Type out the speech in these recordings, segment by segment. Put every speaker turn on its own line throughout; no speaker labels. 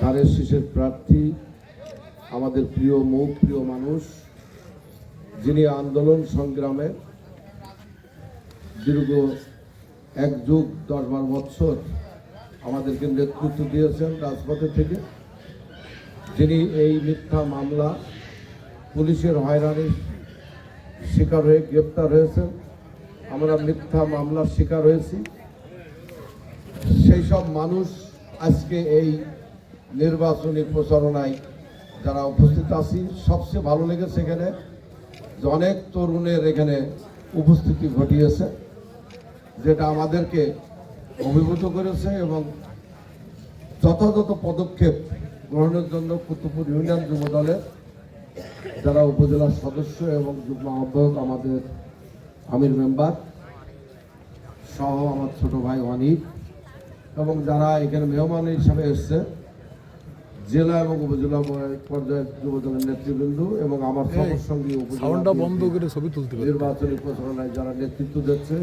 ধানের শীষের প্রার্থী আমাদের প্রিয় মুখ প্রিয় মানুষ, যিনি আন্দোলন সংগ্রামে দীর্ঘ এক যুগ, দশ বারো বছর আমাদেরকে নেতৃত্ব দিয়েছেন রাজপথে থেকে। যিনি এই মিথ্যা মামলা পুলিশের হয়রানির শিকার হয়ে গ্রেপ্তার হয়েছেন। আমরা মিথ্যা মামলার শিকার হয়েছি। সেই সব মানুষ আজকে এই নির্বাচনী প্রচারণায় যারা উপস্থিত আছি সবচেয়ে ভালো লেগেছে এখানে যে অনেক তরুণের এখানে উপস্থিতি ঘটিয়েছে, যেটা আমাদেরকে অভিভূত করেছে এবং যথাযথ পদক্ষেপ গ্রহণের জন্য কুতুবপুর ইউনিয়ন যুব দলের যারা উপজেলার সদস্য এবং যুগ্ম আহ্বায়ক আমাদের আমির মেম্বার সহ আমার ছোট ভাই অনিক এবং যারা এখানে মেহমান হিসাবে এসছে জেলা এবং উপজেলা পর্যায়ের যুব দলের নেতৃবৃন্দ এবং আমার সঙ্গে
সাউন্ডটা বন্ধ করে ছবি তুলতে
নির্বাচনী প্রচারণায় যারা নেতৃত্ব দিচ্ছে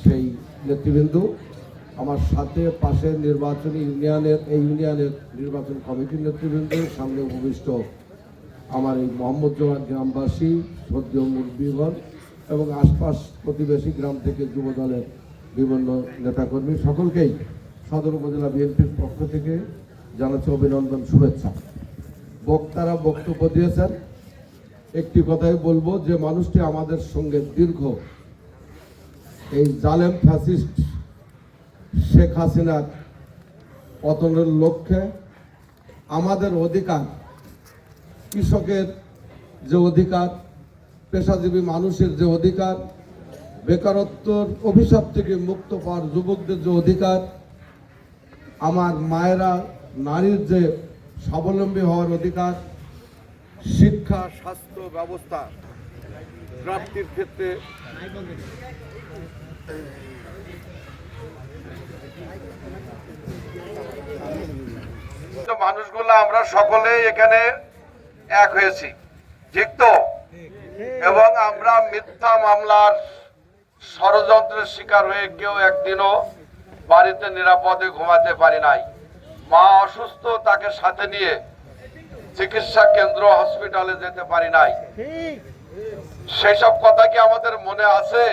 সেই নেতৃবৃন্দ আমার সাথে পাশে নির্বাচনী ইউনিয়নের এই ইউনিয়নের নির্বাচন কমিটির নেতৃবৃন্দ সামনে উপবিষ্ট আমার এই মোহাম্মদ জোহার গ্রামবাসী সদ্য মুরব্বীগণ এবং আশপাশ প্রতিবেশী গ্রাম থেকে যুবদলের বিভিন্ন নেতাকর্মী সকলকেই সদর উপজেলা বিএনপির পক্ষ থেকে জানাচ্ছি অভিনন্দন, শুভেচ্ছা। বক্তারা বক্তব্য দিয়েছেন। একটি কথাই বলব, যে মানুষটি আমাদের সঙ্গে দীর্ঘ। এই জালেম ফ্যাসিস্ট শেখ হাসিনার পতনের লক্ষ্যে আমাদের অধিকার, কৃষকের যে অধিকার, পেশাজীবী মানুষের যে অধিকার, বেকারত্বর অভিশাপ থেকে মুক্ত পাওয়ার যুবকদের যে অধিকার আমার মায়েরা নারীর যে স্বাবলম্বী হওয়ার অধিকার, শিক্ষা, স্বাস্থ্য ব্যবস্থা, প্রাপ্তির ক্ষেত্রে মানুষগুলো আমরা সকলেই এখানে এক হয়েছি, ঠিক তো? এবং আমরা মিথ্যা মামলার ষড়যন্ত্রের শিকার হয়ে কেউ একদিনও বাড়িতে নিরাপদে ঘুমাতে পারি নাই। মা অসুস্থ তাকে সাথে নিয়ে চিকিৎসা কেন্দ্র হসপিটালে যেতে পারি নাই। সেই সব কথা কি আমাদের মনে আছে?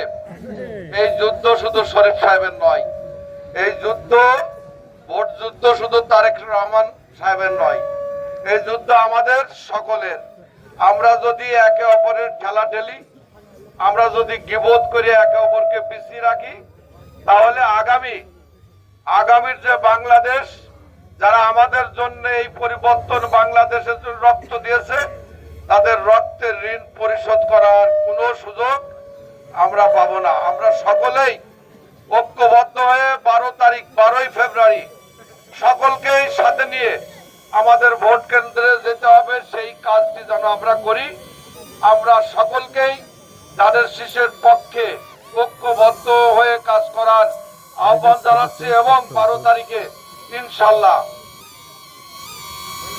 এই যুদ্ধ শুধু শরীফ সাহেবের নয়। এই যুদ্ধ ভোট যুদ্ধ শুধু তারেক রহমান সাহেবের নয়। এই যুদ্ধ আমাদের সকলের। আমরা যদি একে অপরের ঠেলা ঠেলি আমরা যদি গিবোধ করে একে অপরকে পিছিয়ে রাখি তাহলে আগামীর যে বাংলাদেশ, যারা আমাদের জন্য এই পরিবর্তন বাংলাদেশের জন্য রক্ত দিয়েছে, তাদের রক্তের ঋণ পরিশোধ করার কোনো সুযোগ আমরা পাবো না। আমরা সকলেই ঐক্যবদ্ধ হয়ে বারো তারিখ, বারোই ফেব্রুয়ারি সকলকেই সাথে নিয়ে আমাদের ভোট কেন্দ্রে যেতে হবে, সেই কাজটি যেন আমরা করি। আমরা সকলকেই তাদের শিশের পক্ষে ঐক্যবদ্ধ হয়ে কাজ করার আহ্বান জানাচ্ছি এবং বারো তারিখে ইনশাল্লাহ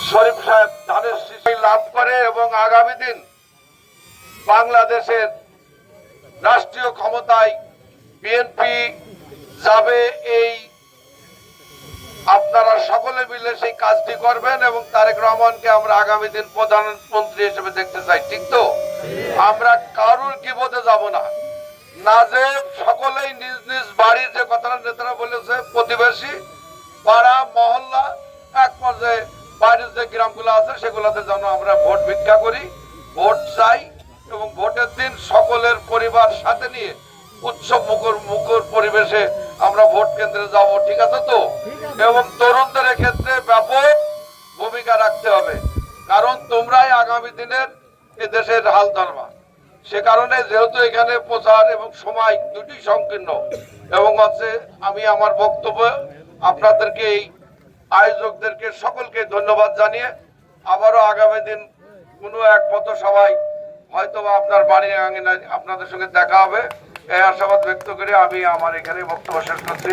শরীফ সাহেব ধানের শিশু লাভ করে এবং আগামী দিন বাংলাদেশের রাষ্ট্রীয় ক্ষমতায় বিএনপি যাবে এই আপনারা সকলে মিলে সেই কাজটি করবেন এবং তারেক রহমানকে আমরা আগামী দিন প্রধানমন্ত্রী হিসেবে দেখতে চাই, ঠিক তো? আমরা কারুর বিপদে যাব না। না যে সকলেই নিজ নিজ বাড়ির যে কথাটা নেতারা বলেছে, প্রতিবেশী, পাড়া, মহল্লা, এক পর্যায়ে বাইরের যে গ্রামগুলো আছে, সেগুলোতে যেন আমরা ভোট ভিক্ষা করি, ভোট চাই এবং ভোটের দিন সকলের পরিবার সাথে নিয়ে উৎসব মুখর মুখর পরিবেশে আমরা ভোট কেন্দ্রে যাব, ঠিক আছে তো? এবং তরুণদের ক্ষেত্রে ব্যাপক ভূমিকা রাখতে হবে। কারণ তোমরাই আগামী দিনের এ দেশের হাল ধরবা। সে কারণে যেহেতু এখানে প্রচার এবং সময় দুটি সংকীর্ণ, এবং হচ্ছে আমি আমার বক্তব্য আপনাদেরকে, এই আয়োজকদেরকে সকলকে ধন্যবাদ জানিয়ে আবারও আগামী দিন কোনো এক পথ সবাই হয়তো আপনার বাড়ির আঙিনায় আপনাদের সঙ্গে দেখা হবে। এই আশাবাদ ব্যক্ত করে আমি আমার এখানে বক্তব্য শেষ করছি।